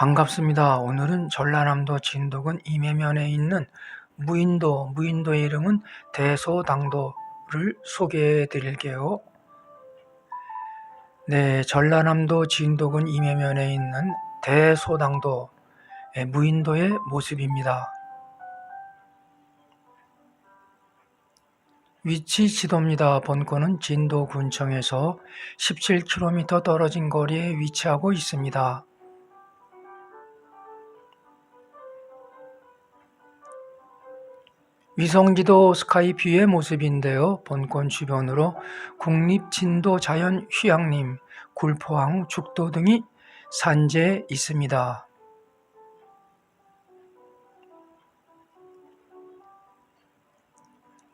반갑습니다. 오늘은 전라남도 진도군 임해면에 있는 무인도, 무인도의 이름은 대소당도를 소개해 드릴게요. 네, 전라남도 진도군 임해면에 있는 대소당도, 예, 무인도의 모습입니다. 위치 지도입니다. 본권은 진도군청에서 17km 떨어진 거리에 위치하고 있습니다. 위성지도 스카이뷰의 모습인데요. 본권 주변으로 국립진도 자연휴양림, 굴포항, 죽도 등이 산재해 있습니다.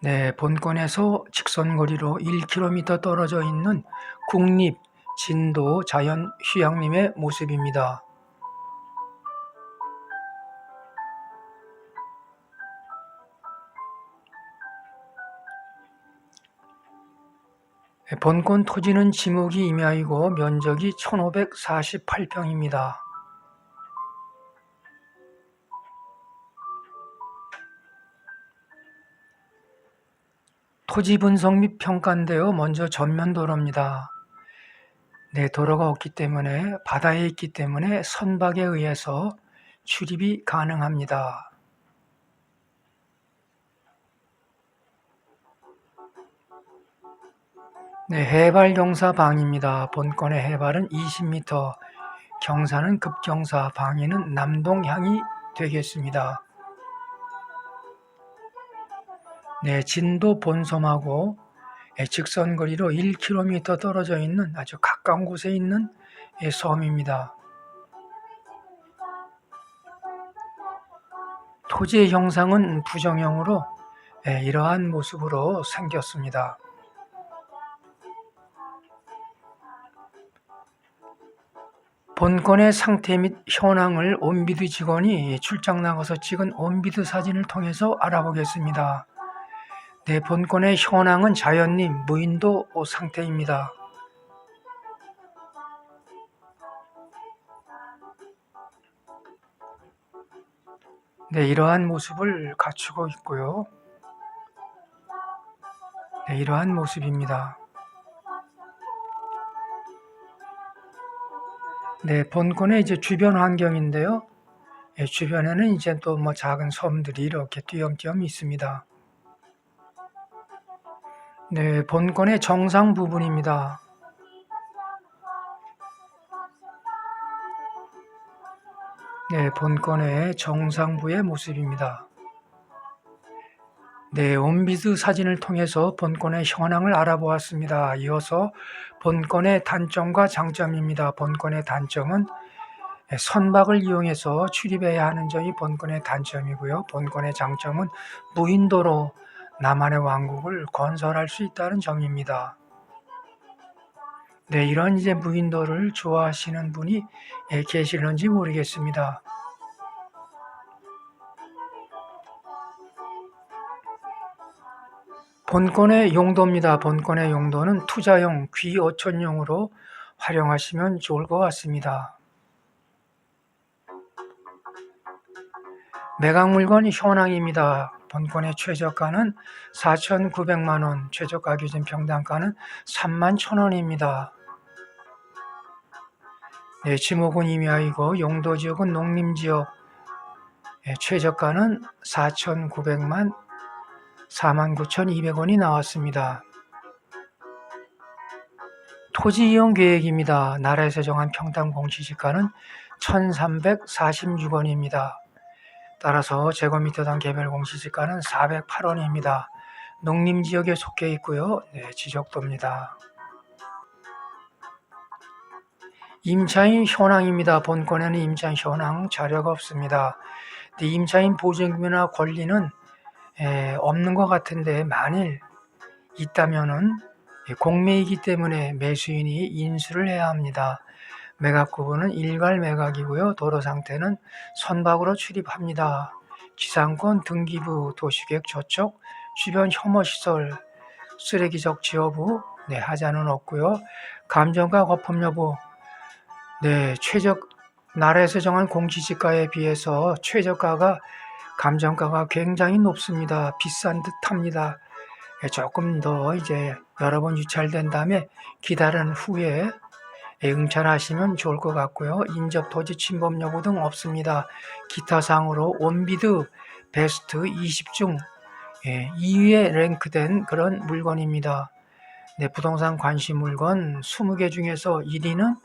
네, 본권에서 직선거리로 1km 떨어져 있는 국립 진도 자연휴양림의 모습입니다. 본권 토지는 지목이 임야이고 면적이 1548평입니다. 토지 분석 및 평가인데요. 먼저 전면 도로입니다. 네, 도로가 없기 때문에 바다에 있기 때문에 선박에 의해서 출입이 가능합니다. 네, 해발 경사 방입니다. 본권의 해발은 20m, 경사는 급경사, 방위는 남동향이 되겠습니다. 네, 진도 본섬하고 예, 직선 거리로 1km 떨어져 있는 아주 가까운 곳에 있는 예, 섬입니다. 토지의 형상은 부정형으로 예, 이러한 모습으로 생겼습니다. 본건의 상태 및 현황을 온비드 직원이 출장 나가서 찍은 온비드 사진을 통해서 알아보겠습니다. 네, 본건의 현황은 자연님 무인도 상태입니다. 네, 이러한 모습을 갖추고 있고요. 네, 이러한 모습입니다. 네, 본권의 이제 주변 환경인데요. 예, 주변에는 이제 또 뭐 작은 섬들이 이렇게 띄엄띄엄 있습니다. 네, 본권의 정상 부분입니다. 네, 본권의 정상부의 모습입니다. 네, 온비드 사진을 통해서 본권의 현황을 알아보았습니다. 이어서 본권의 단점과 장점입니다. 본권의 단점은 선박을 이용해서 출입해야 하는 점이 본권의 단점이고요. 본권의 장점은 무인도로 남한의 왕국을 건설할 수 있다는 점입니다. 네, 이런 이제 무인도를 좋아하시는 분이 계시는지 모르겠습니다. 본권의 용도입니다. 본권의 용도는 투자용, 귀어촌용으로 활용하시면 좋을 것 같습니다. 매각 물건 현황입니다. 본권의 최저가는 4,900만원, 최저가 기준 평당가는 3만 1,000원입니다. 네, 지목은 임야이고 용도지역은 농림지역, 네, 최저가는 4,900만 49,200원이 나왔습니다. 토지 이용 계획입니다. 나라에서 정한 평당 공시지가는 1,346원입니다. 따라서 제곱미터당 개별 공시지가는 408원입니다. 농림지역에 속해 있고요. 네, 지적도입니다. 임차인 현황입니다. 본권에는 임차인 현황 자료가 없습니다. 임차인 보증금이나 권리는 에, 없는 것 같은데 만일 있다면은 공매이기 때문에 매수인이 인수를 해야 합니다. 매각 구분은 일괄 매각이고요. 도로 상태는 선박으로 출입합니다. 지상권 등기부 도시계획 저촉 주변 혐오시설 쓰레기 적지 여부 네, 하자는 없고요. 감정과 거품 여부 네, 최적 나라에서 정한 공시지가에 비해서 최저가가 감정가가 굉장히 높습니다. 비싼 듯합니다. 예, 조금 더 이제 여러 번 유찰된 다음에 기다린 후에 예, 응찰하시면 좋을 것 같고요. 인접 토지 침범 여부 등 없습니다. 기타 상으로 온비드 베스트 20중 2위에 랭크된 그런 물건입니다. 네, 부동산 관심 물건 20개 중에서 1위는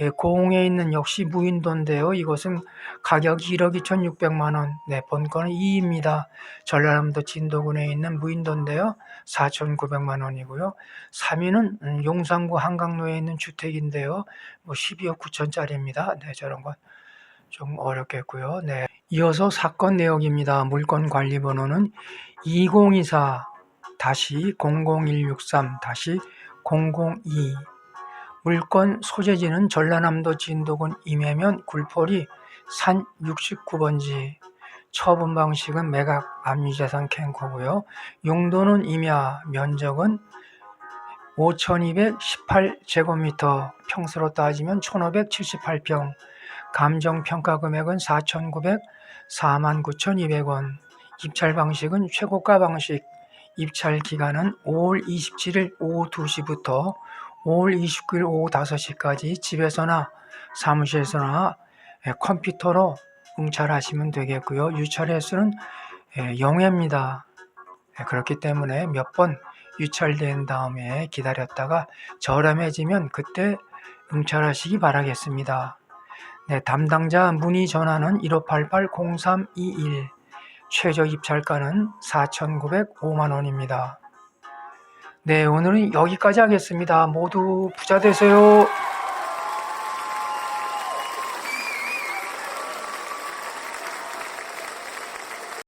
예, 고흥에 있는 역시 무인도인데요. 이것은 가격이 1억 2,600만 원. 네, 본건은 2위입니다. 전라남도 진도군에 있는 무인도인데요. 4,900만 원이고요. 3위는 음, 용산구 한강로에 있는 주택인데요. 뭐 12억 9천짜리입니다. 네, 저런 건 좀 어렵겠고요. 네. 이어서 사건 내역입니다. 물건 관리 번호는 2024 00163 002 물건 소재지는 전라남도 진도군 임해면 굴포리 산 69번지. 처분 방식은 매각 압류재산 캔코고요. 용도는 임야 면적은 5218제곱미터. 평수로 따지면 1578평. 감정평가 금액은 4,900 49,200원. 입찰 방식은 최고가 방식. 입찰 기간은 5월 27일 오후 2시부터 5월 29일 오후 5시까지 집에서나 사무실에서나 예, 컴퓨터로 응찰하시면 되겠고요. 유찰 횟수는 0회입니다. 그렇기 때문에 몇 번 유찰된 다음에 기다렸다가 저렴해지면 그때 응찰하시기 바라겠습니다. 네, 담당자 문의 전화는 1588-0321 최저 입찰가는 4,905만 원입니다. 네, 오늘은 여기까지 하겠습니다. 모두 부자 되세요.